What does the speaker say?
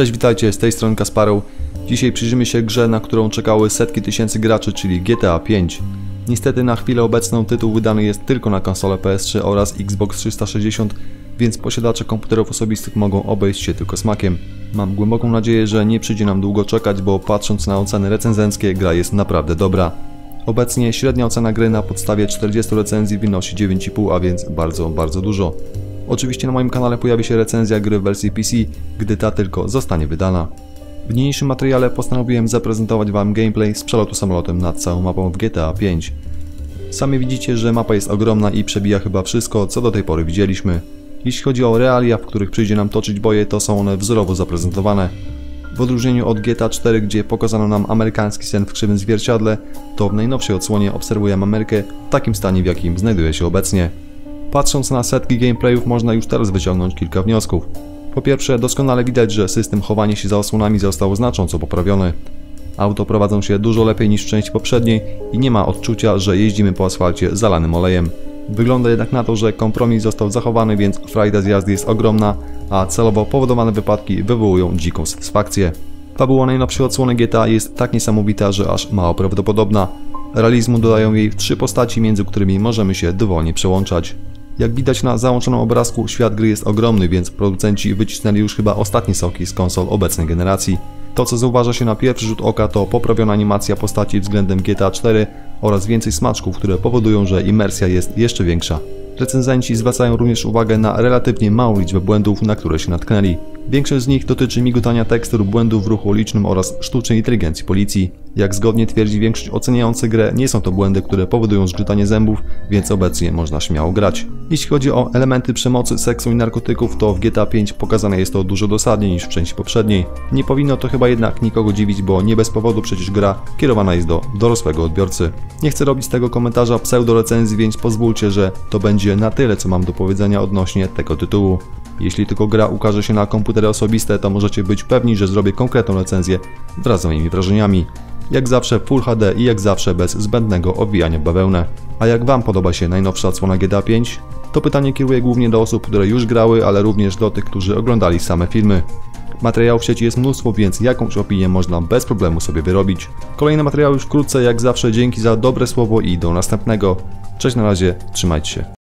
Cześć, witajcie, z tej strony Kaspareł. Dzisiaj przyjrzymy się grze, na którą czekały setki tysięcy graczy, czyli GTA 5. Niestety na chwilę obecną tytuł wydany jest tylko na konsolę PS3 oraz Xbox 360, więc posiadacze komputerów osobistych mogą obejść się tylko smakiem. Mam głęboką nadzieję, że nie przyjdzie nam długo czekać, bo patrząc na oceny recenzenckie, gra jest naprawdę dobra. Obecnie średnia ocena gry na podstawie 40 recenzji wynosi 9,5, a więc bardzo, bardzo dużo. Oczywiście na moim kanale pojawi się recenzja gry w wersji PC, gdy ta tylko zostanie wydana. W niniejszym materiale postanowiłem zaprezentować Wam gameplay z przelotu samolotem nad całą mapą w GTA 5. Sami widzicie, że mapa jest ogromna i przebija chyba wszystko, co do tej pory widzieliśmy. Jeśli chodzi o realia, w których przyjdzie nam toczyć boje, to są one wzorowo zaprezentowane. W odróżnieniu od GTA 4, gdzie pokazano nam amerykański sen w krzywym zwierciadle, to w najnowszej odsłonie obserwujemy Amerykę w takim stanie, w jakim znajduje się obecnie. Patrząc na setki gameplayów można już teraz wyciągnąć kilka wniosków. Po pierwsze, doskonale widać, że system chowania się za osłonami został znacząco poprawiony. Auto prowadzą się dużo lepiej niż w części poprzedniej i nie ma odczucia, że jeździmy po asfalcie zalanym olejem. Wygląda jednak na to, że kompromis został zachowany, więc frajda z jazdy jest ogromna, a celowo powodowane wypadki wywołują dziką satysfakcję. Fabuła najnowszej odsłony GTA jest tak niesamowita, że aż mało prawdopodobna. Realizmu dodają jej trzy postaci, między którymi możemy się dowolnie przełączać. Jak widać na załączonym obrazku, świat gry jest ogromny, więc producenci wycisnęli już chyba ostatnie soki z konsol obecnej generacji. To co zauważa się na pierwszy rzut oka to poprawiona animacja postaci względem GTA 4 oraz więcej smaczków, które powodują, że imersja jest jeszcze większa. Recenzenci zwracają również uwagę na relatywnie małą liczbę błędów, na które się natknęli. Większość z nich dotyczy migotania tekstur, błędów w ruchu licznym oraz sztucznej inteligencji policji. Jak zgodnie twierdzi większość oceniających grę, nie są to błędy, które powodują zgrzytanie zębów, więc obecnie można śmiało grać. Jeśli chodzi o elementy przemocy, seksu i narkotyków, to w GTA 5 pokazane jest to dużo dosadniej niż w części poprzedniej. Nie powinno to chyba jednak nikogo dziwić, bo nie bez powodu przecież gra kierowana jest do dorosłego odbiorcy. Nie chcę robić z tego komentarza pseudo-recenzji, więc pozwólcie, że to będzie na tyle, co mam do powiedzenia odnośnie tego tytułu. Jeśli tylko gra ukaże się na komputery osobiste, to możecie być pewni, że zrobię konkretną recenzję wraz z moimi wrażeniami. Jak zawsze Full HD i jak zawsze bez zbędnego owijania bawełnę. A jak Wam podoba się najnowsza odsłona GTA 5? To pytanie kieruję głównie do osób, które już grały, ale również do tych, którzy oglądali same filmy. Materiałów w sieci jest mnóstwo, więc jakąś opinię można bez problemu sobie wyrobić. Kolejne materiały już wkrótce, jak zawsze dzięki za dobre słowo i do następnego. Cześć na razie, trzymajcie się.